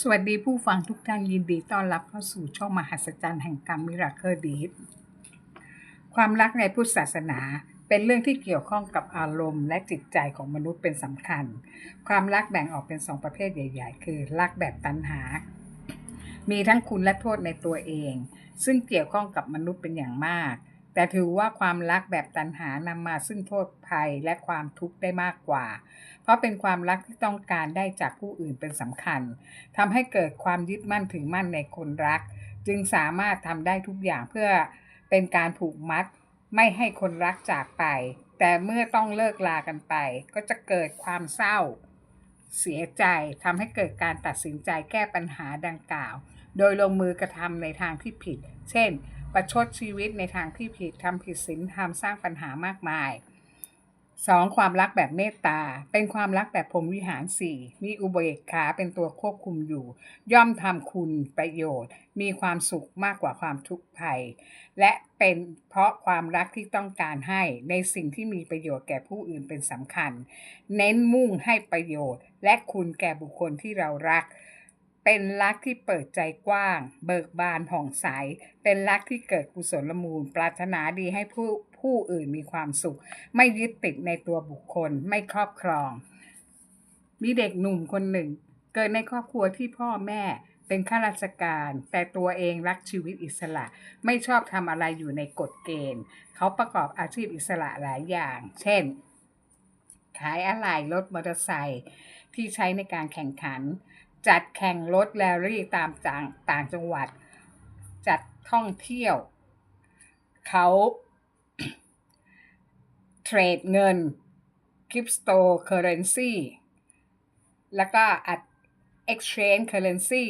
สวัสดีผู้ฟังทุกท่านยินดีต้อนรับเข้าสู่ช่องมหัศจรรย์แห่งกรรมมิราเคิลดีความรักในพุทธศาสนาเป็นเรื่องที่เกี่ยวข้องกับอารมณ์และจิตใจของมนุษย์เป็นสำคัญ ความรักแบ่งออกเป็นสองประเภทใหญ่ ๆ คือ รักแบบตัณหา มีทั้งคุณและโทษในตัวเอง ซึ่งเกี่ยวข้องกับมนุษย์เป็นอย่างมาก แต่ถือว่าความรักแบบตัณหานำมาซึ่งโทษภัยและความทุกข์ได้มากกว่า เพราะเป็นความรักที่ต้องการได้จากผู้อื่นเป็นสำคัญทำให้เกิดความยึดมั่นถือมั่นในคนรัก จึงสามารถทำได้ทุกอย่างเพื่อเป็นการผูกมัด ไม่ให้คนรักจากไป แต่เมื่อต้องเลิกลากันไป ก็จะเกิดความเศร้า เสียใจทำให้เกิดการตัดสินใจแก้ปัญหาดังกล่าว โดยลงมือกระทำในทางที่ผิด เช่น ประชดชีวิตในทางที่ผิดทำผิดศีลธรรมสร้างปัญหามากมาย 2. ความรักแบบเมตตา เป็นความรักแบบพรหมวิหาร 4 มีอุเบกขาเป็นตัวควบคุมอยู่ ย่อมทำคุณประโยชน์ มีความสุขมากกว่าความทุกข์ภัย และเป็นเพราะความรักที่ต้องการให้ในสิ่งที่มีประโยชน์แก่ผู้อื่นเป็นสำคัญ เน้นมุ่งให้ประโยชน์ และคุณแก่บุคคลที่เรารัก เป็นรักที่เปิดใจกว้าง เบิกบานผ่องใส เป็นรักที่เกิดกุศลมูล ปรารถนาดีให้ผู้ผู้อื่นมีความสุข ไม่ยึดติดในตัวบุคคล ไม่ครอบครอง มีเด็กหนุ่มคนหนึ่ง เกิดในครอบครัวที่พ่อแม่เป็นข้าราชการ แต่ตัวเองรักชีวิตอิสระ ไม่ชอบทำอะไรอยู่ในกฎเกณฑ์ เขาประกอบอาชีพอิสระหลายอย่าง เช่น ขายอะไหล่รถมอเตอร์ไซค์ที่ใช้ในการแข่งขัน จัดแข่งรถแรลลี่ตามต่างต่างจังหวัด จัดท่องเที่ยว เขาเทรดเงินคริปโตเคอเรนซีแล้วก็อัด exchange currency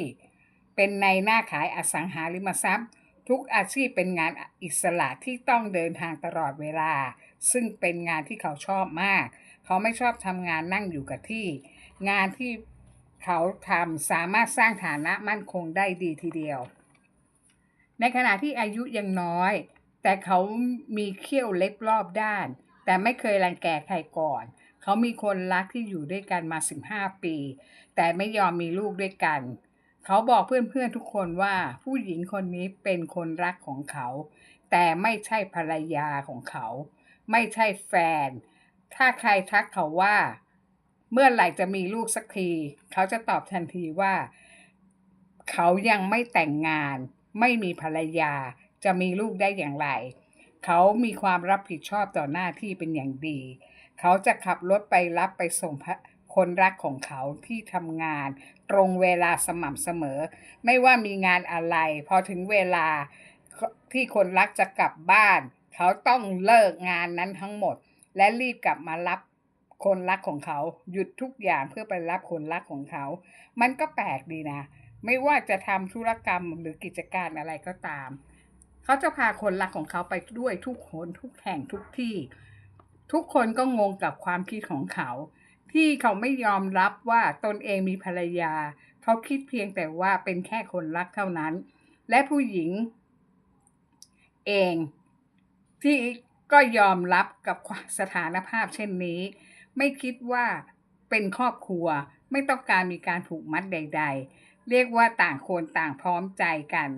เป็นในหน้าขายอสังหาริมทรัพย์ ทุกอาชีพเป็นงานอิสระที่ต้องเดินทางตลอดเวลา ซึ่งเป็นงานที่เขาชอบมาก เขาไม่ชอบทำงานนั่งอยู่กับที่ งานที่ เขาทำสามารถสร้างฐานะมั่นคงได้ดีทีเดียว ในขณะที่อายุยังน้อย แต่เขามีเขี้ยวเล็บรอบด้าน แต่ไม่เคยรังแกใครก่อน เขามีคนรักที่อยู่ด้วยกันมา 15 ปี แต่ไม่ยอมมีลูกด้วยกัน เขาบอกเพื่อนๆทุกคนว่าผู้หญิงคนนี้เป็นคนรักของเขา แต่ไม่ใช่ภรรยาของเขา ไม่ใช่แฟน ถ้าใครทักเขาว่า เมื่อไหร่จะมีลูกสักที เขาจะตอบทันทีว่า เขายังไม่แต่งงาน ไม่มีภรรยา จะมีลูกได้อย่างไร เขามีความรับผิดชอบต่อหน้าที่เป็นอย่างดี เขาจะขับรถไปรับไปส่งคนรักของเขาที่ทำงาน ตรงเวลาสม่ำเสมอ ไม่ว่ามีงานอะไร พอถึงเวลาที่คนรักจะกลับบ้าน เขาต้องเลิกงานนั้นทั้งหมด และรีบกลับมารับ คนรักของเขาหยุดทุกอย่างเพื่อไปรับคนรักของเขา มันก็แปลกดีนะ ไม่ว่าจะทำธุรกรรมหรือกิจการอะไรก็ตาม เขาจะพาคนรักของเขาไปด้วยทุกคนทุกแห่งทุกที่ ทุกคนก็งงกับความคิดของเขา ที่เขาไม่ยอมรับว่าตนเองมีภรรยา เขาคิดเพียงแต่ว่าเป็นแค่คนรักเท่านั้น และผู้หญิง เองที่ก็ยอมรับกับสถานภาพเช่นนี้ ไม่คิดว่าเป็นครอบครัวไม่ต้องการมีการผูกมัดใด ๆ เรียกว่าต่างคนต่างพร้อมใจกัน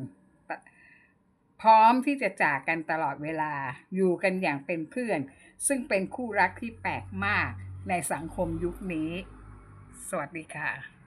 พร้อมที่จะจากกันตลอดเวลาอยู่กันอย่างเป็นเพื่อน ซึ่งเป็นคู่รักที่แปลกมากในสังคมยุคนี้ สวัสดีค่ะ